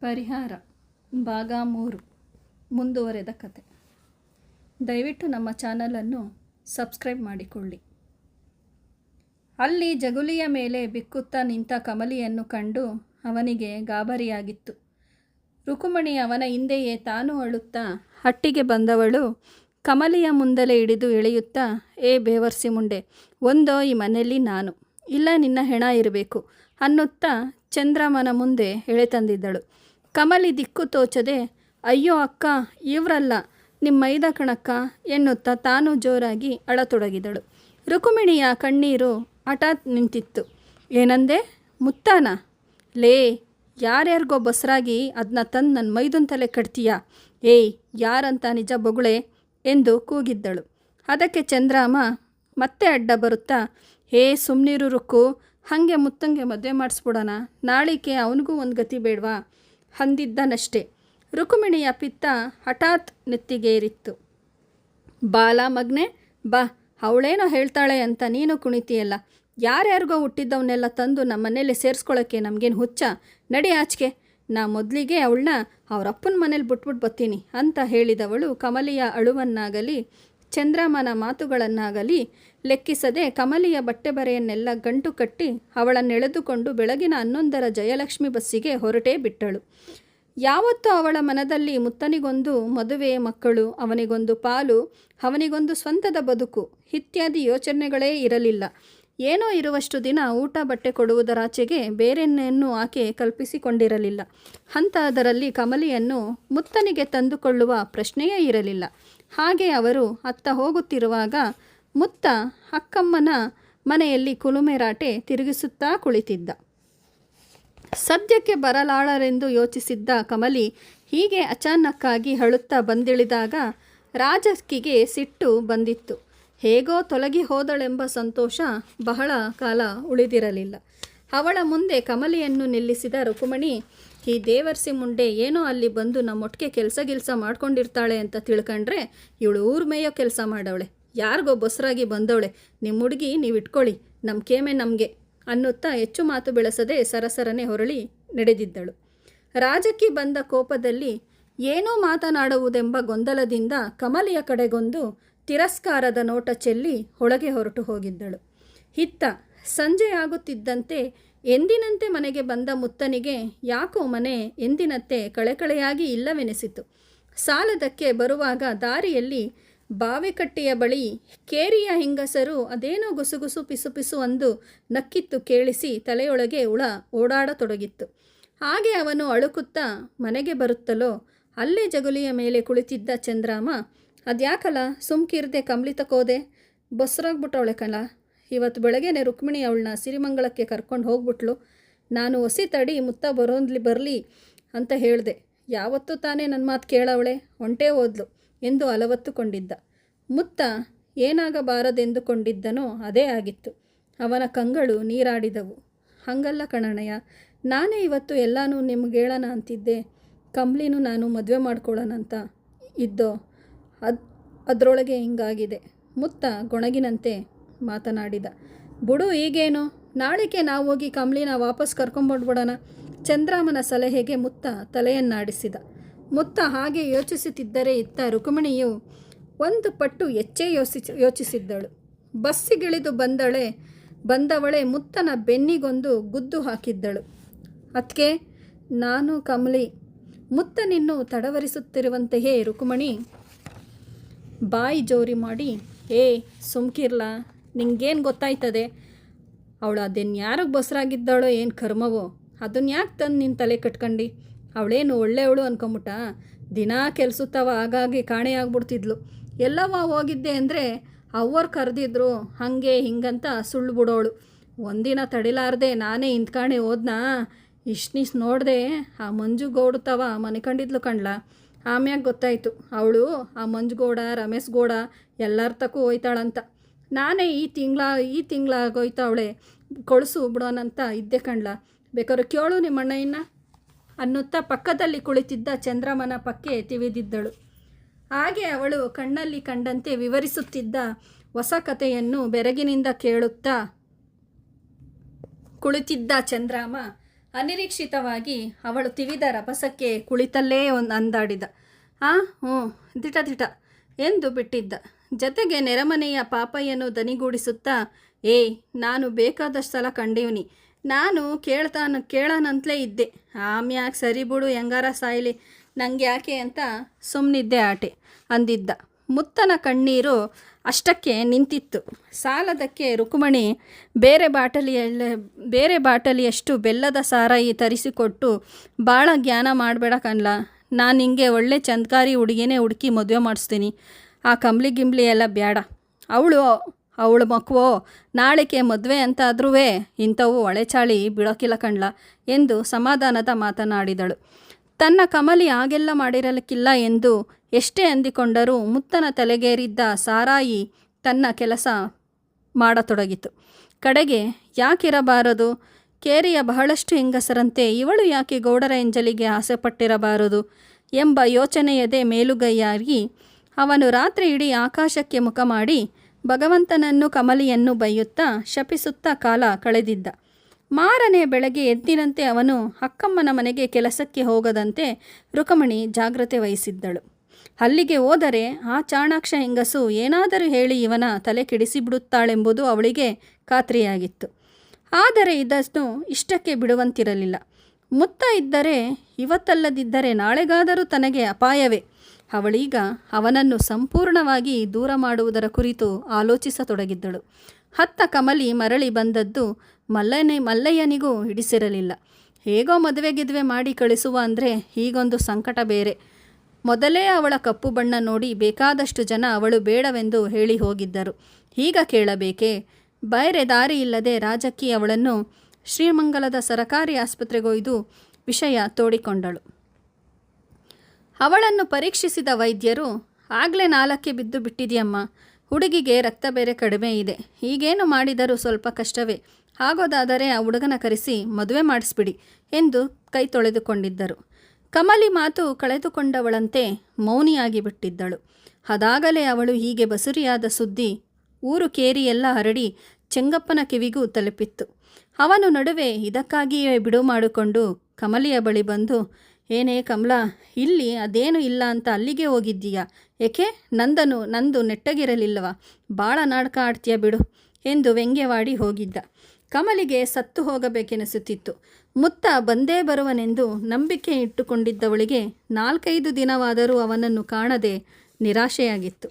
ಪರಿಹಾರ. ಭಾಗ ಮೂರು. ಮುಂದುವರೆದ ಕತೆ. ದಯವಿಟ್ಟು ನಮ್ಮ ಚಾನಲನ್ನು ಸಬ್ಸ್ಕ್ರೈಬ್ ಮಾಡಿಕೊಳ್ಳಿ. ಅಲ್ಲಿ ಜಗುಲಿಯ ಮೇಲೆ ಬಿಕ್ಕುತ್ತಾ ನಿಂತ ಕಮಲಿಯನ್ನು ಕಂಡು ಅವನಿಗೆ ಗಾಬರಿಯಾಗಿತ್ತು. ರುಕುಮಣಿ ಅವನ ಹಿಂದೆಯೇ ತಾನು ಅಳುತ್ತಾ ಹಟ್ಟಿಗೆ ಬಂದವಳು ಕಮಲಿಯ ಮುಂದಲೇ ಹಿಡಿದು ಎಳೆಯುತ್ತಾ, ಏ ಬೇವರ್ಸಿ ಮುಂಡೆ, ಒಂದೋ ಈ ಮನೆಯಲ್ಲಿ ನಾನು. ಇಲ್ಲ ನಿನ್ನ ಹೆಣ ಇರಬೇಕು ಅನ್ನುತ್ತಾ ಚಂದ್ರಮನ ಮುಂದೆ ಎಳೆ ತಂದಿದ್ದಳು. ಕಮಲಿ ದಿಕ್ಕು ತೋಚದೆ, ಅಯ್ಯೋ ಅಕ್ಕ, ಇವರಲ್ಲ. ನಿಮ್ಮ ಮೈದ ಕಣಕ್ಕ ಎನ್ನುತ್ತಾ ತಾನು ಜೋರಾಗಿ ಅಳತೊಡಗಿದಳು. ರುಕುಮಿಣಿಯ ಕಣ್ಣೀರು ಹಠಾತ್ ನಿಂತಿತ್ತು. ಏನಂದೆ? ಮುತ್ತಾನ? ಲೇ, ಯಾರ್ಯಾರಿಗೋ ಬಸರಾಗಿ ಅದನ್ನ ತಂದು ನನ್ನ ಮೈದನ್ ತಲೆ ಕಟ್ತೀಯಾ? ಏಯ್, ಯಾರಂತ ನಿಜ ಬೊಗುಳೆ ಎಂದು ಕೂಗಿದ್ದಳು. ಅದಕ್ಕೆ ಚಂದ್ರಾಮ ಮತ್ತೆ ಅಡ್ಡ ಬರುತ್ತಾ, ಹೇ ಸುಮ್ನಿರು ರುಕ್ಕು ಹಾಗೆ ಮುತ್ತಂಗೆ ಮದುವೆ ಮಾಡಿಸ್ಬಿಡೋಣ. ನಾಳಿಕೆ ಅವನಿಗೂ ಒಂದು ಗತಿ ಬೇಡವಾ? ಅಂದಿದ್ದನಷ್ಟೇ. ರುಕುಮಿಣಿಯ ಪಿತ್ತ ಹಠಾತ್ ನೆತ್ತಿಗೇರಿತ್ತು ಬಾಲ ಮಗ್ನೆ, ಬಾ, ಅವಳೇನೋ ಹೇಳ್ತಾಳೆ ಅಂತ ನೀನು ಕುಣಿತೀಯಲ್ಲ. ಯಾರ್ಯಾರಿಗೋ ಹುಟ್ಟಿದ್ದವನ್ನೆಲ್ಲ ತಂದು ನಮ್ಮ ಮನೇಲಿ ಸೇರಿಸ್ಕೊಳ್ಳೋಕ್ಕೆ ನಮಗೇನು ಹುಚ್ಚ? ನಡಿ ಆಚೆಗೆ. ನಾ ಮೊದಲಿಗೆ ಅವಳನ್ನ ಅವರಪ್ಪನ ಮನೇಲಿ ಬಿಟ್ಬಿಟ್ಟು ಬರ್ತೀನಿ ಅಂತ ಹೇಳಿದವಳು ಕಮಲಿಯ ಅಳುವನ್ನಾಗಲಿ ಚಂದ್ರಮನ ಮಾತುಗಳನ್ನಾಗಲಿ ಲೆಕ್ಕಿಸದೆ ಕಮಲಿಯ ಬಟ್ಟೆ ಬರೆಯನ್ನೆಲ್ಲ ಗಂಟು ಕಟ್ಟಿ ಅವಳನ್ನೆಳೆದುಕೊಂಡು ಬೆಳಗಿನ ಹನ್ನೊಂದರ ಜಯಲಕ್ಷ್ಮಿ ಬಸ್ಸಿಗೆ ಹೊರಟೇ ಬಿಟ್ಟಳು. ಯಾವತ್ತೂ ಅವಳ ಮನದಲ್ಲಿ ಮುತ್ತನಿಗೊಂದು ಮದುವೆ, ಮಕ್ಕಳು, ಅವನಿಗೊಂದು ಪಾಲು, ಅವನಿಗೊಂದು ಸ್ವಂತದ ಬದುಕು ಇತ್ಯಾದಿ ಯೋಚನೆಗಳೇ ಇರಲಿಲ್ಲ. ಏನೋ ಇರುವಷ್ಟು ದಿನ ಊಟ ಬಟ್ಟೆ ಕೊಡುವುದರಾಚೆಗೆ ಬೇರೆನ್ನೆಯನ್ನು ಆಕೆ ಕಲ್ಪಿಸಿಕೊಂಡಿರಲಿಲ್ಲ. ಅಂಥದರಲ್ಲಿ ಕಮಲಿಯನ್ನು ಮುತ್ತನಿಗೆ ತಂದುಕೊಳ್ಳುವ ಪ್ರಶ್ನೆಯೇ ಇರಲಿಲ್ಲ. ಹಾಗೆ ಅವರು ಅತ್ತ ಹೋಗುತ್ತಿರುವಾಗ ಮುತ್ತ ಅಕ್ಕಮ್ಮನ ಮನೆಯಲ್ಲಿ ಕುಲುಮೆರಾಟೆ ತಿರುಗಿಸುತ್ತಾ ಕುಳಿತಿದ್ದ. ಸದ್ಯಕ್ಕೆ ಬರಲಾಳರೆಂದು ಯೋಚಿಸಿದ್ದ ಕಮಲಿ ಹೀಗೆ ಅಚಾನಕ್ಕಾಗಿ ಹಳುತ್ತಾ ಬಂದಿಳಿದಾಗ ರಾಜಕ್ಕಿಗೆ ಸಿಟ್ಟು ಬಂದಿತ್ತು. ಹೇಗೋ ತೊಲಗಿ ಹೋದಳೆಂಬ ಸಂತೋಷ ಬಹಳ ಕಾಲ ಉಳಿದಿರಲಿಲ್ಲ. ಅವಳ ಮುಂದೆ ಕಮಲಿಯನ್ನು ನಿಲ್ಲಿಸಿದ ರುಕುಮಣಿ, ಈ ದೇವರ್ಸಿ ಮುಂಡೆ ಏನೋ ಅಲ್ಲಿ ಬಂದು ನಮ್ಮೊಟ್ಟಿಗೆ ಕೆಲಸ ಗಿಲ್ಸ ಮಾಡ್ಕೊಂಡಿರ್ತಾಳೆ ಅಂತ ತಿಳ್ಕೊಂಡ್ರೆ ಇವಳು ಊರ್ಮೆಯೋ ಮೇಯೋ ಕೆಲಸ ಮಾಡವಳೆ. ಯಾರಿಗೋ ಬೊಸರಾಗಿ ಬಂದವಳೆ. ನಿಮ್ಮ ಹುಡುಗಿ ನೀವು ಇಟ್ಕೊಳ್ಳಿ. ನಮ್ಮ ಕೇಮೆ ನಮಗೆ ಅನ್ನುತ್ತಾ ಹೆಚ್ಚು ಮಾತು ಬೆಳೆಸದೆ ಸರಸರನೆ ಹೊರಳಿ ನಡೆದಿದ್ದಳು. ರಾಜಕ್ಕೆ ಬಂದ ಕೋಪದಲ್ಲಿ ಏನೋ ಮಾತನಾಡುವುದೆಂಬ ಗೊಂದಲದಿಂದ ಕಮಲಿಯ ಕಡೆಗೊಂದು ತಿರಸ್ಕಾರದ ನೋಟ ಚೆಲ್ಲಿ ಒಳಗೆ ಹೊರಟು ಹೋಗಿದ್ದಳು. ಇತ್ತ ಸಂಜೆಯಾಗುತ್ತಿದ್ದಂತೆ ಎಂದಿನಂತೆ ಮನೆಗೆ ಬಂದ ಮುತ್ತನಿಗೆ ಯಾಕೋ ಮನೆ ಎಂದಿನಂತೆ ಕಳೆಕಳೆಯಾಗಿ ಇಲ್ಲವೆನಿಸಿತು. ಸಾಲದಕ್ಕೆ ಬರುವಾಗ ದಾರಿಯಲ್ಲಿ ಬಾವಿಕಟ್ಟೆಯ ಬಳಿ ಕೇರಿಯ ಹೆಂಗಸರು ಅದೇನೋ ಗುಸುಗುಸು ಪಿಸು ಪಿಸು ಅಂದು ನಕ್ಕಿತ್ತು ಕೇಳಿಸಿ ತಲೆಯೊಳಗೆ ಹುಳ ಓಡಾಡತೊಡಗಿತ್ತು. ಹಾಗೆ ಅವನು ಅಳುಕುತ್ತಾ ಮನೆಗೆ ಬರುತ್ತಲೋ? ಅಲ್ಲೇ ಜಗುಲಿಯ ಮೇಲೆ ಕುಳಿತಿದ್ದ ಚಂದ್ರಾಮ ಅದ್ಯಾಕಲ್ಲ ಸುಮ್ಕಿರ್ದೆ ಕಂಬ್ಳಿತಕ್ಕೋದೆ ಬಸ್ರಾಗ್ಬಿಟ್ಟವಳೆ ಕಣ. ಇವತ್ತು ಬೆಳಗ್ಗೆನೆ ರುಕ್ಮಿಣಿ ಅವಳನ್ನ ಸಿರಿಮಂಗಳಕ್ಕೆ ಕರ್ಕೊಂಡು ಹೋಗ್ಬಿಟ್ಲು. ನಾನು ಹೊಸಿ ತಡಿ ಮುತ್ತ ಬರೋದ್ಲಿ ಬರಲಿ ಅಂತ ಹೇಳಿದೆ. ಯಾವತ್ತೂ ತಾನೇ ನನ್ನ ಮಾತು ಕೇಳವಳೆ? ಹೊಂಟೇ ಹೋದ್ಲು ಎಂದು ಅಲವತ್ತುಕೊಂಡಿದ್ದ. ಮುತ್ತ ಏನಾಗಬಾರದೆಂದುಕೊಂಡಿದ್ದನೋ ಅದೇ ಆಗಿತ್ತು. ಅವನ ಕಂಗಳು ನೀರಾಡಿದವು. ಹಂಗಲ್ಲ ಕಣಣಯ್ಯ ನಾನೇ ಇವತ್ತು ಎಲ್ಲನೂ ನಿಮ್ಗೆ ಹೇಳೋಣ ಅಂತಿದ್ದೆ. ಕಂಬ್ಲಿನೂ ನಾನು ಮದುವೆ ಮಾಡ್ಕೊಳ್ಳೋಣ ಅಂತ ಇದ್ದೋ, ಅದು, ಅದರೊಳಗೆ ಹಿಂಗಾಗಿದೆ. ಮುತ್ತ ಗೊಣಗಿನಂತೆ ಮಾತನಾಡಿದ. ಬುಡು, ಈಗೇನು? ನಾಳೆಗೆ ನಾವು ಹೋಗಿ ಕಂಬ್ಲಿನ ವಾಪಸ್ ಕರ್ಕೊಂಬಿಡ್ಬಿಡೋಣ ಚಂದ್ರಾಮನ ಸಲಹೆಗೆ ಮುತ್ತ ತಲೆಯನ್ನಾಡಿಸಿದ. ಮುತ್ತ ಹಾಗೆ ಯೋಚಿಸುತ್ತಿದ್ದರೆ ಇತ್ತ ರುಕ್ಮಿಣಿಯು ಒಂದು ಪಟ್ಟು ಹೆಚ್ಚೇ ಯೋಚಿಸಿ ಯೋಚಿಸಿದ್ದಳು. ಬಸ್ಸಿಗಿಳಿದು ಬಂದಳೆ, ಬಂದವಳೆ ಮುತ್ತನ ಬೆನ್ನಿಗೊಂದು ಗುದ್ದು ಹಾಕಿದ್ದಳು. ಅದಕ್ಕೆ ನಾನು ಕಮಲಿ ಮುತ್ತನಿನ್ನು ತಡವರಿಸುತ್ತಿರುವಂತೆಯೇ ರುಕ್ಮಿಣಿ. ಬಾಯಿ ಜೋರಿ ಮಾಡಿ, ಏ ಸುಮ್ಕಿರ್ಲ, ನಿಂಗೇನು ಗೊತ್ತಾಯ್ತದೆ? ಅವಳು ಅದನ್ನು ಯಾರಿಗೆ ಬಸರಾಗಿದ್ದಾಳೋ ಏನು ಕರ್ಮವೋ? ಅದನ್ನ ಯಾಕೆ ತಂದು ನಿನ್ನ ತಲೆ ಕಟ್ಕಂಡು? ಅವಳೇನು ಒಳ್ಳೆಯವಳು ಅನ್ಕೊಂಬಿಟ್ಟ? ದಿನಾ ಕೆಲ್ಸುತ್ತವ, ಹಾಗಾಗಿ ಕಾಣೆಯಾಗ್ಬಿಡ್ತಿದ್ಲು ಎಲ್ಲವ ಹೋಗಿದ್ದೆ ಅಂದರೆ ಅವ್ವರು ಕರೆದಿದ್ರು, ಹಾಗೆ ಹಿಂಗಂತ ಸುಳ್ಳು ಬಿಡೋಳು. ಒಂದಿನ ತಡಿಲಾರ್ದೆ ನಾನೇ ಇಂತ್ಕಾಣೆ ಹೋದ್ನಾ? ಇಷ್ನಿಸ್ ನೋಡಿದೆ ಆ ಮಂಜು ಗೌಡ್ತವ ಮನೆ ಕಂಡಿದ್ಲು ಕಣ್ಲ? ಆಮ್ಯಾಗ ಗೊತ್ತಾಯಿತು, ಅವಳು ಆ ಮಂಜುಗೌಡ ರಮೇಶ್ ಗೌಡ ಎಲ್ಲರ ತಕ್ಕೂ ಹೋಯ್ತಾಳಂತ. ನಾನೇ ಈ ತಿಂಗಳ, ಈ ತಿಂಗಳಾಗೋಯ್ತಾವಳೆ ಕೊಳಸು ಬಿಡೋನಂತ ಇದ್ದೆ ಕಣ್ಲ. ಬೇಕಾದ್ರೆ ಕೇಳು ನಿಮ್ಮ ಅಣ್ಣಯ್ಯನ ಅನ್ನುತ್ತಾ ಪಕ್ಕದಲ್ಲಿ ಕುಳಿತಿದ್ದ ಚಂದ್ರಮನ ಪಕ್ಕೆ ತಿವಿದಿದ್ದಳು. ಹಾಗೆ ಅವಳು ಕಣ್ಣಲ್ಲಿ ಕಂಡಂತೆ ವಿವರಿಸುತ್ತಿದ್ದ ಹೊಸ ಕಥೆಯನ್ನು ಬೆರಗಿನಿಂದ ಕೇಳುತ್ತಾ, ಕುಳಿತಿದ್ದ ಚಂದ್ರಾಮ ಅನಿರೀಕ್ಷಿತವಾಗಿ ಅವಳು ತಿವಿದ ರಭಸಕ್ಕೆ ಕುಳಿತಲ್ಲೇ ಒಂದು ಅಂದಾಡಿದ. ಆ, ಹ್ಞೂ, ದಿಟ ದಿಟ, ಎಂದು ಬಿಟ್ಟಿದ್ದ. ಜತೆಗೆ ನೆರೆಮನೆಯ ಪಾಪಯ್ಯನು ದನಿಗೂಡಿಸುತ್ತಾ, ಏಯ್, ನಾನು ಬೇಕಾದಷ್ಟು ಸಲ ಕಂಡೀವ್ನಿ. ನಾನು ಕೇಳ್ತಾನ, ಕೇಳನಂತಲೇ ಇದ್ದೆ. ಆಮ್ಯಾಕೆ ಸರಿ ಬಿಡು, ಹೆಂಗಾರ ಸಾಯ್ಲಿ? ನಂಗೆ ಯಾಕೆ ಅಂತ ಸುಮ್ಮನಿದ್ದೆ ಆಟೆ ಅಂದಿದ್ದ. ಮುತ್ತನ ಕಣ್ಣೀರು ಅಷ್ಟಕ್ಕೆ ನಿಂತಿತ್ತು. ಸಾಲದಕ್ಕೆ ರುಕ್ಮಣಿ ಬೇರೆ ಬಾಟಲಿಯಲ್ಲ, ಬೇರೆ ಬಾಟಲಿಯಷ್ಟು ಬೆಲ್ಲದ ಸಾರಾಯಿ ತರಿಸಿಕೊಟ್ಟು ಭಾಳ ಜ್ಞಾನ ಮಾಡಬೇಡ ಕಣ್ಲ. ನಾನು ಹಿಂಗೆ ಒಳ್ಳೆ ಚಂದ್ಕಾರಿ ಹುಡುಗಿನೇ ಹುಡುಕಿ ಮದುವೆ ಮಾಡಿಸ್ತೀನಿ. ಆ ಕಂಬ್ಲಿ ಗಿಂಬ್ಲಿ ಎಲ್ಲ ಬೇಡ ಅವಳು ಅವಳು ಮಕ್ವೋ ನಾಳೆಗೆ ಮದುವೆ ಅಂತಾದ್ರೂ ಇಂಥವು ಒಳೆಚಾಳಿ ಬಿಡೋಕಿಲ್ಲ ಕಣ್ಲ ಎಂದು ಸಮಾಧಾನದ ಮಾತನಾಡಿದಳು. ತನ್ನ ಕಮಲಿ ಆಗೆಲ್ಲ ಮಾಡಿರಲಿಕ್ಕಿಲ್ಲ ಎಂದು ಎಷ್ಟೇ ಅಂದಿಕೊಂಡರೂ ಮುತ್ತನ ತಲೆಗೇರಿದ್ದ ಸಾರಾಯಿ ತನ್ನ ಕೆಲಸ ಮಾಡತೊಡಗಿತು. ಕಡೆಗೆ ಯಾಕಿರಬಾರದು? ಕೇರಿಯ ಬಹಳಷ್ಟು ಹೆಂಗಸರಂತೆ ಇವಳು ಯಾಕೆ ಗೌಡರ ಎಂಜಲಿಗೆ ಆಸೆಪಟ್ಟಿರಬಾರದು ಎಂಬ ಯೋಚನೆಯದೇ ಮೇಲುಗೈಯಾಗಿ ಅವನು ರಾತ್ರಿ ಇಡೀ ಆಕಾಶಕ್ಕೆ ಮುಖ ಮಾಡಿ ಭಗವಂತನನ್ನು ಕಮಲಿಯನ್ನು ಬೈಯುತ್ತಾ ಶಪಿಸುತ್ತಾ ಕಾಲ ಕಳೆದಿದ್ದ. ಮಾರನೆ ಬೆಳಗ್ಗೆ ಎದ್ದಿನಂತೆ ಅವನು ಅಕ್ಕಮ್ಮನ ಮನೆಗೆ ಕೆಲಸಕ್ಕೆ ಹೋಗದಂತೆ ರುಕಮಣಿ ಜಾಗ್ರತೆ ವಹಿಸಿದ್ದಳು. ಅಲ್ಲಿಗೆ ಹೋದರೆ ಆ ಚಾಣಾಕ್ಷ ಹೆಂಗಸು ಏನಾದರೂ ಹೇಳಿ ಇವನ ತಲೆ ಕೆಡಿಸಿಬಿಡುತ್ತಾಳೆಂಬುದು ಅವಳಿಗೆ ಖಾತ್ರಿಯಾಗಿತ್ತು. ಆದರೆ ಇದನ್ನು ಇಷ್ಟಕ್ಕೆ ಬಿಡುವಂತಿರಲಿಲ್ಲ. ಮುತ್ತ ಇದ್ದರೆ ಇವತ್ತಲ್ಲದಿದ್ದರೆ ನಾಳೆಗಾದರೂ ತನಗೆ ಅಪಾಯವೇ. ಅವಳೀಗ ಅವನನ್ನು ಸಂಪೂರ್ಣವಾಗಿ ದೂರ ಮಾಡುವುದರ ಕುರಿತು ಆಲೋಚಿಸತೊಡಗಿದ್ದಳು. ಹತ್ತ ಕಮಲಿ ಮರಳಿ ಬಂದದ್ದು ಮಲ್ಲನೆ ಮಲ್ಲಯ್ಯನಿಗೂ ಹಿಡಿಸಿರಲಿಲ್ಲ. ಹೇಗೋ ಮದುವೆ ಗಿದುವೆ ಮಾಡಿ ಕಳಿಸುವ ಅಂದರೆ ಹೀಗೊಂದು ಸಂಕಟ ಬೇರೆ. ಮೊದಲೇ ಅವಳ ಕಪ್ಪು ಬಣ್ಣ ನೋಡಿ ಬೇಕಾದಷ್ಟು ಜನ ಅವಳು ಬೇಡವೆಂದು ಹೇಳಿ ಹೋಗಿದ್ದರು. ಈಗ ಕೇಳಬೇಕೇ? ಬೇರೆ ದಾರಿ ಇಲ್ಲದೆ ರಾಜಕ್ಕಿ ಅವಳನ್ನು ಶ್ರೀಮಂಗಲದ ಸರಕಾರಿ ಆಸ್ಪತ್ರೆಗೊಯ್ದು ವಿಷಯ ತೋಡಿಕೊಂಡಳು. ಅವಳನ್ನು ಪರೀಕ್ಷಿಸಿದ ವೈದ್ಯರು, ಆಗಲೇ ನಾಲ್ಕೆ ಬಿದ್ದು ಬಿಟ್ಟಿದೆಯಮ್ಮ, ಹುಡುಗಿಗೆ ರಕ್ತ ಬೇರೆ ಕಡಿಮೆ ಇದೆ ಈಗೇನು ಮಾಡಿದರೂ ಸ್ವಲ್ಪ ಕಷ್ಟವೇ, ಆಗೋದಾದರೆ ಆ ಹುಡುಗನ ಕರೆಸಿ ಮದುವೆ ಮಾಡಿಸ್ಬಿಡಿ ಎಂದು ಕೈ ತೊಳೆದುಕೊಂಡಿದ್ದರು. ಕಮಲಿ ಮಾತು ಕಳೆದುಕೊಂಡವಳಂತೆ ಮೌನಿಯಾಗಿ ಬಿಟ್ಟಿದ್ದಳು. ಅದಾಗಲೇ ಅವಳು ಹೀಗೆ ಬಸುರಿಯಾದ ಸುದ್ದಿ ಊರು ಕೇರಿ ಎಲ್ಲ ಹರಡಿ ಚೆಂಗಪ್ಪನ ಕಿವಿಗೂ ತಲುಪಿತ್ತು. ಅವನು ನಡುವೆ ಇದಕ್ಕಾಗಿಯೇ ಬಿಡು ಮಾಡಿಕೊಂಡು ಕಮಲಿಯ ಬಳಿ ಬಂದು ಏನೇ ಕಮಲಾ, ಇಲ್ಲಿ ಅದೇನು ಇಲ್ಲ ಅಂತ ಅಲ್ಲಿಗೆ ಹೋಗಿದ್ದೀಯಾ? ಏಕೆ? ನಂದನು, ನಂದು ನೆಟ್ಟಗಿರಲಿಲ್ಲವ? ಭಾಳ ನಾಟಕ ಆಡ್ತೀಯ ಬಿಡು ಎಂದು ವ್ಯಂಗ್ಯವಾಡಿ ಹೋಗಿದ್ದ. ಕಮಲಿಗೆ ಸತ್ತು ಹೋಗಬೇಕೆನಿಸುತ್ತಿತ್ತು. ಮುತ್ತ ಬಂದೇ ಬರುವನೆಂದು ನಂಬಿಕೆ ಇಟ್ಟುಕೊಂಡಿದ್ದವಳಿಗೆ ನಾಲ್ಕೈದು ದಿನವಾದರೂ ಅವನನ್ನು ಕಾಣದೆ ನಿರಾಶೆಯಾಗಿತ್ತು.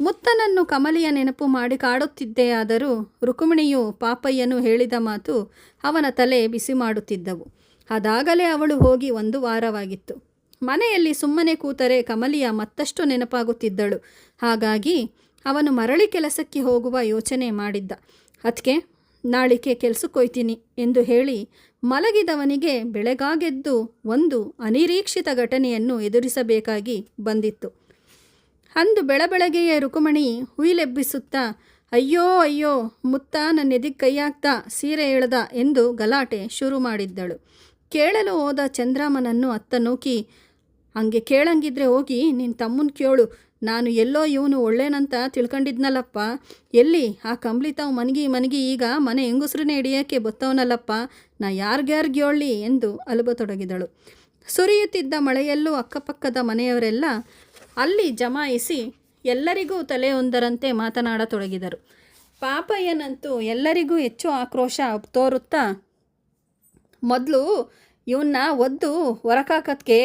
ಮುತ್ತನನ್ನು ಕಮಲಿಯ ನೆನಪು ಮಾಡಿ ಕಾಡುತ್ತಿದ್ದೆಯಾದರೂ ರುಕ್ಮಿಣಿಯು ಪಾಪಯ್ಯನು ಹೇಳಿದ ಮಾತು ಅವನ ತಲೆ ಬಿಸಿ ಮಾಡುತ್ತಿದ್ದವು. ಅದಾಗಲೇ ಅವಳು ಹೋಗಿ ಒಂದು ವಾರವಾಗಿತ್ತು. ಮನೆಯಲ್ಲಿ ಸುಮ್ಮನೆ ಕೂತರೆ ಕಮಲಿಯ ಮತ್ತಷ್ಟು ನೆನಪಾಗುತ್ತಿದ್ದಳು. ಹಾಗಾಗಿ ಅವನು ಮರಳಿ ಕೆಲಸಕ್ಕೆ ಹೋಗುವ ಯೋಚನೆ ಮಾಡಿದ್ದ. ಅದಕ್ಕೆ ನಾಳಿಕೆ ಕೆಲಸಕ್ಕೊಯ್ತೀನಿ ಎಂದು ಹೇಳಿ ಮಲಗಿದವನಿಗೆ ಬೆಳಗಾಗೆದ್ದು ಒಂದು ಅನಿರೀಕ್ಷಿತ ಘಟನೆಯನ್ನು ಎದುರಿಸಬೇಕಾಗಿ ಬಂದಿತ್ತು. ಅಂದು ಬೆಳಬೆಳಗೆಯ ರುಕುಮಣಿ ಹುಯಿಲೆಬ್ಬಿಸುತ್ತಾ, ಅಯ್ಯೋ ಅಯ್ಯೋ ಮುತ್ತ ನನ್ನ ಕೈಯಾಗ್ತಾ ಸೀರೆ ಎಳೆದ ಎಂದು ಗಲಾಟೆ ಶುರು ಮಾಡಿದ್ದಳು. ಕೇಳಲು ಹೋದ ಚಂದ್ರಾಮನನ್ನು ಅತ್ತ ನೋಕಿ, ಹಂಗೆ ಕೇಳಂಗಿದ್ರೆ ಹೋಗಿ ನಿನ್ನ ತಮ್ಮನ ಕೇಳು. ನಾನು ಎಲ್ಲೋ ಇವನು ಒಳ್ಳೇನಂತ ತಿಳ್ಕೊಂಡಿದ್ನಲ್ಲಪ್ಪ. ಎಲ್ಲಿ? ಆ ಕಂಬ್ಳಿ ತಾವು ಮನಗಿ ಮನಗಿ ಈಗ ಮನೆ ಹೆಂಗುಸ್ರನ್ನೇ ಹಿಡಿಯೋಕ್ಕೆ ಬತ್ತವನಲ್ಲಪ್ಪ. ನಾ ಯಾರ್ಗ್ಯಾರ್ಗ್ಯೋಳ್ಳಿ ಎಂದು ಅಲುಬತೊಡಗಿದಳು. ಸುರಿಯುತ್ತಿದ್ದ ಮಳೆಯಲ್ಲೂ ಅಕ್ಕಪಕ್ಕದ ಮನೆಯವರೆಲ್ಲ ಅಲ್ಲಿ ಜಮಾಯಿಸಿ ಎಲ್ಲರಿಗೂ ತಲೆಯೊಂದರಂತೆ ಮಾತನಾಡತೊಡಗಿದರು. ಪಾಪಯ್ಯನಂತೂ ಎಲ್ಲರಿಗೂ ಹೆಚ್ಚು ಆಕ್ರೋಶ ತೋರುತ್ತಾ, ಮೊದಲು ಇವನ್ನ ಒದ್ದು ಹೊರಕಾಕತ್ಗೆ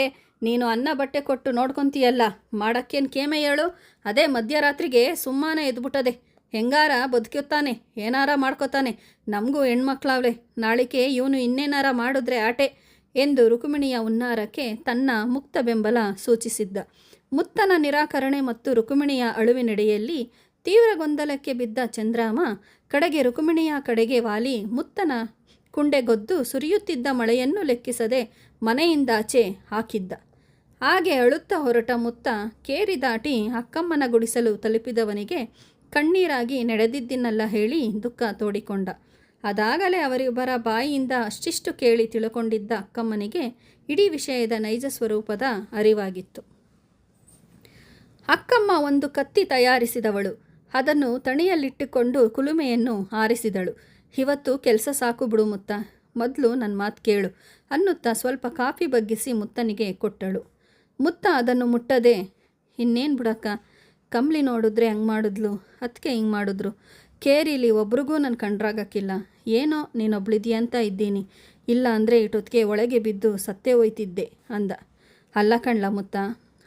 ನೀನು ಅನ್ನ ಬಟ್ಟೆ ಕೊಟ್ಟು ನೋಡ್ಕೊತೀಯಲ್ಲ, ಮಾಡೋಕ್ಕೇನು ಕೇಮೆ ಹೇಳು? ಅದೇ ಮಧ್ಯರಾತ್ರಿಗೆ ಸುಮ್ಮನೆ ಎದ್ಬಿಟ್ಟದೆ. ಹೆಂಗಾರ ಬದುಕುತ್ತಾನೆ ಏನಾರ ಮಾಡ್ಕೋತಾನೆ. ನಮಗೂ ಹೆಣ್ಮಕ್ಳಾವ್ಲೆ ನಾಳಿಕೆ ಇವನು ಇನ್ನೇನಾರ ಮಾಡಿದ್ರೆ ಆಟೆ ಎಂದು ರುಕ್ಮಿಣಿಯ ಉನ್ನಾರಕ್ಕೆ ತನ್ನ ಮುಕ್ತ ಬೆಂಬಲ ಸೂಚಿಸಿದ್ದ. ಮುತ್ತನ ನಿರಾಕರಣೆ ಮತ್ತು ರುಕ್ಮಿಣಿಯ ಅಳುವಿನಡೆಯಲ್ಲಿ ತೀವ್ರ ಗೊಂದಲಕ್ಕೆ ಬಿದ್ದ ಚಂದ್ರಾಮ, ಕಡೆಗೆ ರುಕ್ಮಿಣಿಯ ಕಡೆಗೆ ವಾಲಿ ಮುತ್ತನ ಕುಂಡೆಗೊದ್ದು ಸುರಿಯುತ್ತಿದ್ದ ಮಳೆಯನ್ನು ಲೆಕ್ಕಿಸದೆ ಮನೆಯಿಂದಾಚೆ ಹಾಕಿದ್ದ. ಹಾಗೆ ಅಳುತ್ತ ಹೊರಟ ಮುತ್ತ ಕೇರಿ ದಾಟಿ ಅಕ್ಕಮ್ಮನ ಗುಡಿಸಲು ತಲುಪಿದವನಿಗೆ ಕಣ್ಣೀರಾಗಿ ನಡೆದಿದ್ದನ್ನೆಲ್ಲ ಹೇಳಿ ದುಃಖ ತೋಡಿಕೊಂಡ. ಅದಾಗಲೇ ಅವರಿಬ್ಬರ ಬಾಯಿಯಿಂದ ಅಷ್ಟಿಷ್ಟು ಕೇಳಿ ತಿಳ್ಕೊಂಡಿದ್ದ ಅಕ್ಕಮ್ಮನಿಗೆ ಇಡೀ ವಿಷಯದ ನೈಜ ಸ್ವರೂಪದ ಅರಿವಾಗಿತ್ತು. ಅಕ್ಕಮ್ಮ ಒಂದು ಕತ್ತಿ ತಯಾರಿಸಿದವಳು. ಅದನ್ನು ತಣಿಯಲ್ಲಿಟ್ಟುಕೊಂಡು ಕುಲುಮೆಯನ್ನು ಆರಿಸಿದಳು. ಇವತ್ತು ಕೆಲಸ ಸಾಕು ಬಿಡು ಮುತ್ತ, ಮೊದಲು ನನ್ನ ಮಾತು ಕೇಳು ಅನ್ನುತ್ತಾ ಸ್ವಲ್ಪ ಕಾಫಿ ಬಗ್ಗಿಸಿ ಮುತ್ತನಿಗೆ ಕೊಟ್ಟಳು. ಮುತ್ತ ಅದನ್ನು ಮುಟ್ಟದೆ, ಇನ್ನೇನು ಬಿಡಕ್ಕ, ಕಂಬ್ಳಿ ನೋಡಿದ್ರೆ ಹಂಗೆ ಮಾಡಿದ್ಲು ಅದಕ್ಕೆ ಹಿಂಗೆ ಮಾಡಿದ್ರು. ಕೇರಿಲಿ ಒಬ್ರಿಗೂ ನಾನು ಕಂಡ್ರಾಗಕ್ಕಿಲ್ಲ. ಏನೋ ನೀನೊಬ್ಳಿದ್ಯಾ ಅಂತ ಇದ್ದೀನಿ. ಇಲ್ಲ ಅಂದರೆ ಇಟ್ಟೊತ್ತಿಗೆ ಒಳಗೆ ಬಿದ್ದು ಸತ್ತೇ ಹೋಯ್ತಿದ್ದೆ ಅಂದ. ಅಲ್ಲ ಕಣ್ಲ ಮುತ್ತ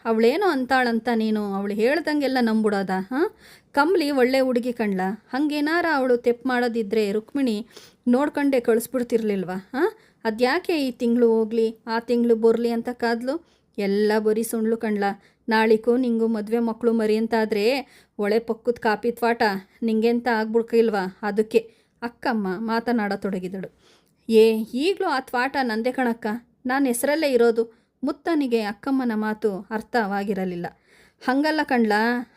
ಅವಳೇನೋ ಅಂತಾಳಂತ ನೀನು, ಅವಳು ಹೇಳ್ದಂಗೆಲ್ಲ ನಂಬಿಡೋದ, ಹಾಂ? ಕಂಬ್ಲಿ ಒಳ್ಳೆ ಹುಡುಗಿ ಕಣ್ಲ? ಹಂಗೇನಾರ ಅವಳು ತೆಪ್ಪು ಮಾಡೋದಿದ್ರೆ ರುಕ್ಮಿಣಿ ನೋಡ್ಕೊಂಡೆ ಕಳಿಸ್ಬಿಡ್ತಿರ್ಲಿಲ್ವ, ಹಾಂ? ಅದ್ಯಾಕೆ ಈ ತಿಂಗಳು ಹೋಗ್ಲಿ, ಆ ತಿಂಗಳು ಬರಲಿ ಅಂತ ಕಾದ್ಲು? ಎಲ್ಲ ಬರೀ ಸುಳ್ಳು ಕಣ್ಲ. ನಾಳಿಗೂ ನಿಂಗೂ ಮದುವೆ ಮಕ್ಕಳು ಮರಿ ಅಂತಾದರೆ ಒಳೆ ಪಕ್ಕದ ಕಾಪಿ ತ್ವಾಟ, ನಿಂಗೆಂತ ಆಗ್ಬಿಡ್ಕಿಲ್ವಾ? ಅದಕ್ಕೆ ಅಕ್ಕಮ್ಮ ಮಾತನಾಡತೊಡಗಿದಳು. ಏ, ಈಗಲೂ ಆ ತ್ವಾಟ ನಂದೇ ಕಣಕ್ಕ. ನಾನು ಹೆಸರಲ್ಲೇ ಇರೋದು. ಮುತ್ತನಿಗೆ ಅಕ್ಕಮ್ಮನ ಮಾತು ಅರ್ಥವಾಗಿರಲಿಲ್ಲ. ಹಂಗಲ್ಲ ಕಣ್ಲ,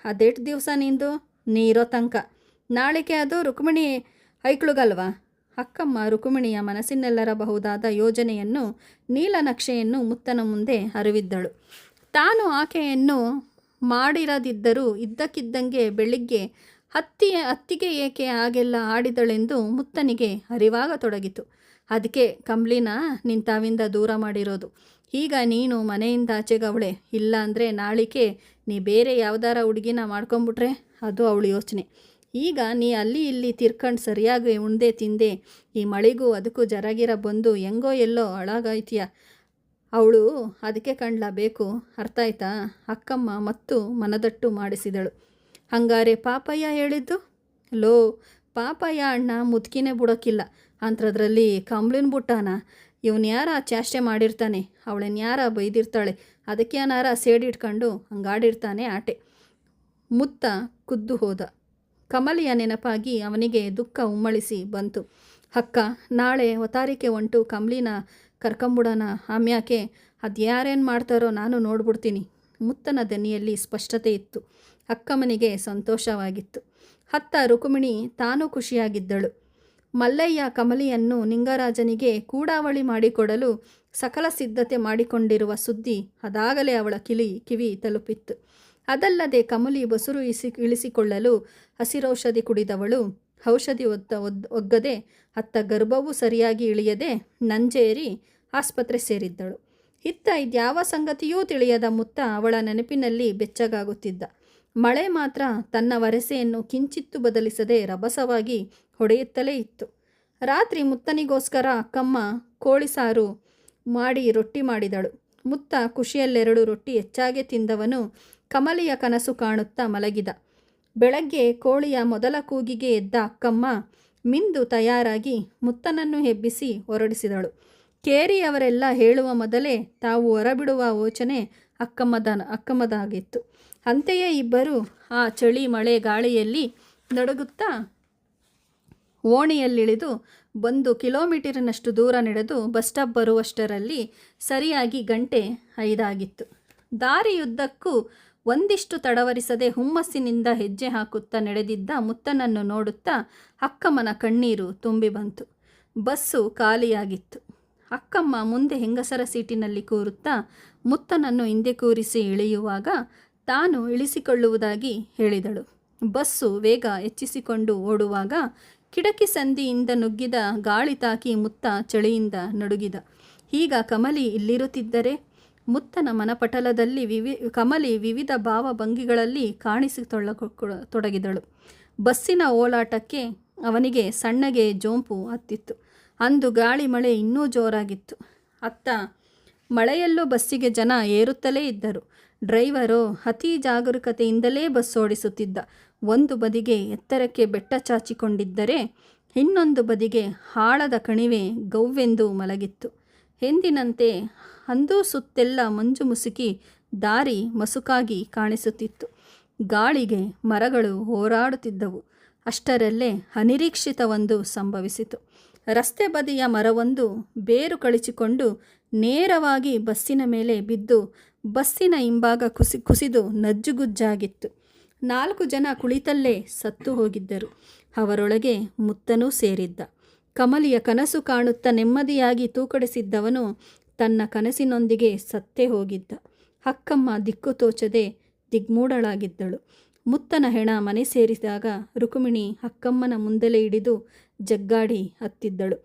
ಅದೆಷ್ಟು ದಿವಸ ನಿಂದು? ನೀ ಇರೋ ತನಕ ನಾಳೆಗೆ ಅದು ರುಕ್ಮಿಣಿ ಐಕ್ಳುಗಲ್ವಾ ಅಕ್ಕಮ್ಮ ರುಕ್ಮಿಣಿಯ ಮನಸ್ಸಿನಲ್ಲರಬಹುದಾದ ಯೋಜನೆಯನ್ನು ನೀಲನಕ್ಷೆಯನ್ನು ಮುತ್ತನ ಮುಂದೆ ಅರಿವಿದ್ದಳು ತಾನು ಆಕೆಯನ್ನು ಮಾಡಿರದಿದ್ದರೂ ಇದ್ದಕ್ಕಿದ್ದಂಗೆ ಬೆಳಿಗ್ಗೆ ಹತ್ತಿಯ ಹತ್ತಿಗೆ ಏಕೆ ಆಗೆಲ್ಲ ಆಡಿದಳೆಂದು ಮುತ್ತನಿಗೆ ಅರಿವಾಗತೊಡಗಿತು. ಅದಕ್ಕೆ ಕಂಬ್ಳಿನ ನಿಂತಾವಿಂದ ದೂರ ಮಾಡಿರೋದು. ಈಗ ನೀನು ಮನೆಯಿಂದ ಆಚೆಗವಳೆ ಇಲ್ಲ ಅಂದರೆ ನಾಳಿಕೆ ನೀ ಬೇರೆ ಯಾವ್ದಾರ ಹುಡುಗಿನ ಮಾಡ್ಕೊಂಬಿಟ್ರೆ ಅದು ಅವಳು ಯೋಚನೆ. ಈಗ ನೀ ಅಲ್ಲಿ ಇಲ್ಲಿ ತಿರ್ಕಂಡು ಸರಿಯಾಗಿ ಉಂಡೆ ತಿಂದೆ, ಈ ಮಳೆಗೂ ಅದಕ್ಕೂ ಜರಾಗಿರ ಬಂದು ಹೆಂಗೋ ಎಲ್ಲೋ ಹಾಳಾಗಾಯ್ತೀಯ? ಅವಳು ಅದಕ್ಕೆ ಕಂಡ್ಲ ಬೇಕು. ಅರ್ಥ ಆಯ್ತಾ? ಅಕ್ಕಮ್ಮ ಮತ್ತು ಮನದಟ್ಟು ಮಾಡಿಸಿದಳು. ಹಂಗಾರೆ ಪಾಪಯ್ಯ ಹೇಳಿದ್ದು? ಲೋ, ಪಾಪಯ್ಯ ಅಣ್ಣ ಮುದುಕಿನೇ ಬಿಡೋಕ್ಕಿಲ್ಲ ಅಂಥದ್ರಲ್ಲಿ ಕಂಬ್ಳಿನ ಬುಟ್ಟಾನ? ಇವನು ಯಾರ ಚಾಷ್ಟೆ ಮಾಡಿರ್ತಾನೆ? ಅವಳನ್ನ ಯಾರ ಬೈದಿರ್ತಾಳೆ? ಅದಕ್ಕೆ ಏನಾರ ಸೇಡಿಟ್ಕೊಂಡು ಹಂಗಾಡಿರ್ತಾನೆ ಆಟೆ. ಮುತ್ತ ಕುದ್ದು ಹೋದ. ಕಮಲಿಯ ನೆನಪಾಗಿ ಅವನಿಗೆ ದುಃಖ ಉಮ್ಮಳಿಸಿ ಬಂತು. ಅಕ್ಕ, ನಾಳೆ ಒತಾರಿಕೆ ಹೊಂಟು ಕಮಲಿನ ಕರ್ಕೊಂಬಿಡೋಣ ಆಮ್ಯಾಕೆ ಅದು ಯಾರೇನು ಮಾಡ್ತಾರೋ ನಾನು ನೋಡ್ಬಿಡ್ತೀನಿ. ಮುತ್ತನ ದನಿಯಲ್ಲಿ ಸ್ಪಷ್ಟತೆ ಇತ್ತು. ಅಕ್ಕಮ್ಮನಿಗೆ ಸಂತೋಷವಾಗಿತ್ತು. ಹತ್ತ ರುಕುಮಿಣಿ ತಾನೂ ಖುಷಿಯಾಗಿದ್ದಳು. ಮಲ್ಲಯ್ಯ ಕಮಲಿಯನ್ನು ನಿಂಗರಾಜನಿಗೆ ಕೂಡಾವಳಿ ಮಾಡಿಕೊಡಲು ಸಕಲ ಸಿದ್ಧತೆ ಮಾಡಿಕೊಂಡಿರುವ ಸುದ್ದಿ ಅದಾಗಲೇ ಅವಳ ಕಿಲಿ ಕಿವಿ ತಲುಪಿತ್ತು. ಅದಲ್ಲದೆ ಕಮಲಿ ಬಸುರು ಇಸಿ ಇಳಿಸಿಕೊಳ್ಳಲು ಹಸಿರೌಷಧಿ ಕುಡಿದವಳು. ಔಷಧಿ ಒದ್ ಒಗ್ಗದೆ ಅತ್ತ ಗರ್ಭವೂ ಸರಿಯಾಗಿ ಇಳಿಯದೆ ನಂಜೇರಿ ಆಸ್ಪತ್ರೆ ಸೇರಿದ್ದಳು. ಇತ್ತ ಇದ್ಯಾವ ಸಂಗತಿಯೂ ತಿಳಿಯದ ಮುತ್ತ ಅವಳ ನೆನಪಿನಲ್ಲಿ ಬೆಚ್ಚಗಾಗುತ್ತಿದ್ದ. ಮಳೆ ಮಾತ್ರ ತನ್ನ ವರಸೆಯನ್ನು ಕಿಂಚಿತ್ತು ಬದಲಿಸದೆ ರಭಸವಾಗಿ ಹೊಡೆಯುತ್ತಲೇ ಇತ್ತು. ರಾತ್ರಿ ಮುತ್ತನಿಗೋಸ್ಕರ ಅಕ್ಕಮ್ಮ ಕೋಳಿ ಸಾರು ಮಾಡಿ ರೊಟ್ಟಿ ಮಾಡಿದಳು. ಮುತ್ತ ಖುಷಿಯಲ್ಲೆರಡು ರೊಟ್ಟಿ ಹೆಚ್ಚಾಗೆ ತಿಂದವನು ಕಮಲಿಯ ಕನಸು ಕಾಣುತ್ತಾ ಮಲಗಿದ. ಬೆಳಗ್ಗೆ ಕೋಳಿಯ ಮೊದಲ ಕೂಗಿಗೆ ಎದ್ದ ಅಕ್ಕಮ್ಮ ಮಿಂದು ತಯಾರಾಗಿ ಮುತ್ತನನ್ನು ಹೆಬ್ಬಿಸಿ ಹೊರಡಿಸಿದಳು. ಕೇರಿಯವರೆಲ್ಲ ಹೇಳುವ ಮೊದಲೇ ತಾವು ಹೊರಬಿಡುವ ಯೋಚನೆ ಅಕ್ಕಮ್ಮದ ಅಕ್ಕಮ್ಮದಾಗಿತ್ತು. ಅಂತೆಯೇ ಇಬ್ಬರು ಆ ಚಳಿ ಮಳೆ ಗಾಳಿಯಲ್ಲಿ ನಡುಗುತ್ತಾ ಓಣಿಯಲ್ಲಿಳಿದು ಬಂದು ಕಿಲೋಮೀಟರಿನಷ್ಟು ದೂರ ನಡೆದು ಬಸ್ ಸ್ಟಾಪ್ ಬರುವಷ್ಟರಲ್ಲಿ ಸರಿಯಾಗಿ ಗಂಟೆ ಐದಾಗಿತ್ತು. ದಾರಿಯುದ್ದಕ್ಕೂ ಒಂದಿಷ್ಟು ತಡವರಿಸದೆ ಹುಮ್ಮಸ್ಸಿನಿಂದ ಹೆಜ್ಜೆ ಹಾಕುತ್ತಾ ನಡೆದಿದ್ದ ಮುತ್ತನನ್ನು ನೋಡುತ್ತಾ ಅಕ್ಕಮ್ಮನ ಕಣ್ಣೀರು ತುಂಬಿ ಬಂತು. ಬಸ್ಸು ಖಾಲಿಯಾಗಿತ್ತು. ಅಕ್ಕಮ್ಮ ಮುಂದೆ ಹೆಂಗಸರ ಸೀಟಿನಲ್ಲಿ ಕೂರುತ್ತಾ ಮುತ್ತನನ್ನು ಹಿಂದೆ ಕೂರಿಸಿ ಇಳಿಯುವಾಗ ತಾನು ಇಳಿಸಿಕೊಳ್ಳುವುದಾಗಿ ಹೇಳಿದಳು. ಬಸ್ಸು ವೇಗ ಹೆಚ್ಚಿಸಿಕೊಂಡು ಓಡುವಾಗ ಕಿಟಕಿ ಸಂದಿಯಿಂದ ನುಗ್ಗಿದ ಗಾಳಿ ತಾಕಿ ಮುತ್ತ ಚಳಿಯಿಂದ ನಡುಗಿದ. ಈಗ ಕಮಲಿ ಇಲ್ಲಿರುತ್ತಿದ್ದರೆ ಮುತ್ತನ ಮನಪಟಲದಲ್ಲಿ ವಿವಿ, ಕಮಲಿ ವಿವಿಧ ಭಾವಭಂಗಿಗಳಲ್ಲಿ ಕಾಣಿಸಿಕೊಳ್ಳ ತೊಡಗಿದಳು. ಬಸ್ಸಿನ ಓಲಾಟಕ್ಕೆ ಅವನಿಗೆ ಸಣ್ಣಗೆ ಜೋಂಪು ಹತ್ತಿತ್ತು. ಅಂದು ಗಾಳಿ ಮಳೆ ಇನ್ನೂ ಜೋರಾಗಿತ್ತು. ಅತ್ತ ಮಳೆಯಲ್ಲೂ ಬಸ್ಸಿಗೆ ಜನ ಏರುತ್ತಲೇ ಇದ್ದರು. ಡ್ರೈವರು ಅತಿ ಜಾಗರೂಕತೆಯಿಂದಲೇ ಬಸ್ ಓಡಿಸುತ್ತಿದ್ದ. ಒಂದು ಬದಿಗೆ ಎತ್ತರಕ್ಕೆ ಬೆಟ್ಟ ಚಾಚಿಕೊಂಡಿದ್ದರೆ ಇನ್ನೊಂದು ಬದಿಗೆ ಹಾಳದ ಕಣಿವೆ ಗೌವೆಂದು ಮಲಗಿತ್ತು. ಎಂದಿನಂತೆ ಅಂದು ಸುತ್ತೆಲ್ಲ ಮಂಜು ಮುಸುಕಿ ದಾರಿ ಮಸುಕಾಗಿ ಕಾಣಿಸುತ್ತಿತ್ತು. ಗಾಳಿಗೆ ಮರಗಳು ಹೋರಾಡುತ್ತಿದ್ದವು. ಅಷ್ಟರಲ್ಲೇ ಅನಿರೀಕ್ಷಿತವೊಂದು ಸಂಭವಿಸಿತು. ರಸ್ತೆ ಬದಿಯ ಮರವೊಂದು ಬೇರು ಕಳಿಸಿಕೊಂಡು ನೇರವಾಗಿ ಬಸ್ಸಿನ ಮೇಲೆ ಬಿದ್ದು ಬಸ್ಸಿನ ಹಿಂಭಾಗ ಕುಸಿ ಕುಸಿದು ನಜ್ಜುಗುಜ್ಜಾಗಿತ್ತು. ನಾಲ್ಕು ಜನ ಕುಳಿತಲ್ಲೇ ಸತ್ತು ಹೋಗಿದ್ದರು. ಅವರೊಳಗೆ ಮುತ್ತನೂ ಸೇರಿದ್ದ. ಕಮಲಿಯ ಕನಸು ಕಾಣುತ್ತಾ ನೆಮ್ಮದಿಯಾಗಿ ತೂಕಡಿಸಿದ್ದವನು ತನ್ನ ಕನಸಿನೊಂದಿಗೆ ಸತ್ತೇ ಹೋಗಿದ್ದ. ಅಕ್ಕಮ್ಮ ದಿಕ್ಕು ತೋಚದೆ ದಿಗ್ಮೂಡಳಾಗಿದ್ದಳು ಮುತ್ತನ ಹೆಣ ಮನೆ ಸೇರಿದಾಗ ರುಕುಮಿಣಿ ಅಕ್ಕಮ್ಮನ ಮುಂದಲೇ ಹಿಡಿದು ಜಗ್ಗಾಡಿ ಹತ್ತಿದ್ದಳು.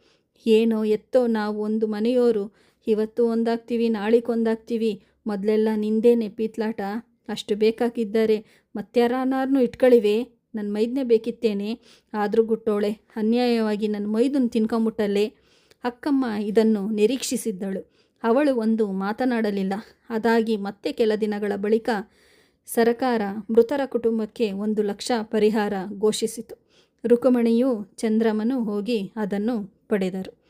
ಏನೋ ಎತ್ತೋ ನಾವು ಒಂದು ಮನೆಯೋರು, ಇವತ್ತು ಒಂದಾಗ್ತೀವಿ ನಾಳಿಕೊಂದಾಗ್ತೀವಿ ಮೊದಲೆಲ್ಲ ನಿಂದೇನೆ ಪೀತ್ಲಾಟ. ಅಷ್ಟು ಬೇಕಾಗಿದ್ದಾರೆ ಮತ್ಯಾರನ್ನಾರನ್ನೂ ಇಟ್ಕೊಳ್ಳಿವೆ ನನ್ನ ಮೈದನೇ ಬೇಕಿತ್ತೇನೆ. ಆದರೂ ಗುಟ್ಟೋಳೆ, ಅನ್ಯಾಯವಾಗಿ ನನ್ನ ಮೈದನ್ನು ತಿನ್ಕೊಂಬಿಟ್ಟಲ್ಲೇ. ಅಕ್ಕಮ್ಮ ಇದನ್ನು ನಿರೀಕ್ಷಿಸಿದ್ದಳು. ಅವಳು ಒಂದು ಮಾತನಾಡಲಿಲ್ಲ. ಅದಾಗಿ ಮತ್ತೆ ಕೆಲ ದಿನಗಳ ಬಳಿಕ ಸರಕಾರ ಮೃತರ ಕುಟುಂಬಕ್ಕೆ ಒಂದು ಲಕ್ಷ ಪರಿಹಾರ ಘೋಷಿಸಿತು. ರುಕುಮಣಿಯು ಚಂದ್ರಮನು ಹೋಗಿ ಅದನ್ನು ಪಡೆದರು.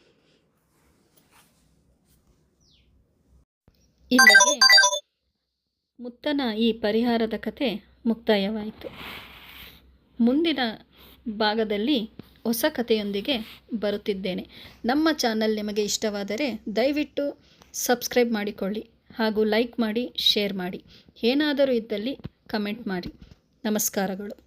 ಇಲ್ಲಿಗೆ ಮುತ್ತನ ಈ ಪರಿಹಾರದ ಕತೆ ಮುಕ್ತಾಯವಾಯಿತು. ಮುಂದಿನ ಭಾಗದಲ್ಲಿ ಹೊಸ ಕಥೆಯೊಂದಿಗೆ ಬರುತ್ತಿದ್ದೇನೆ. ನಮ್ಮ ಚಾನಲ್ ನಿಮಗೆ ಇಷ್ಟವಾದರೆ ದಯವಿಟ್ಟು ಸಬ್ಸ್ಕ್ರೈಬ್ ಮಾಡಿಕೊಳ್ಳಿ ಹಾಗೂ ಲೈಕ್ ಮಾಡಿ, ಶೇರ್ ಮಾಡಿ. ಏನಾದರೂ ಇದ್ದಲ್ಲಿ ಕಮೆಂಟ್ ಮಾಡಿ. ನಮಸ್ಕಾರಗಳು.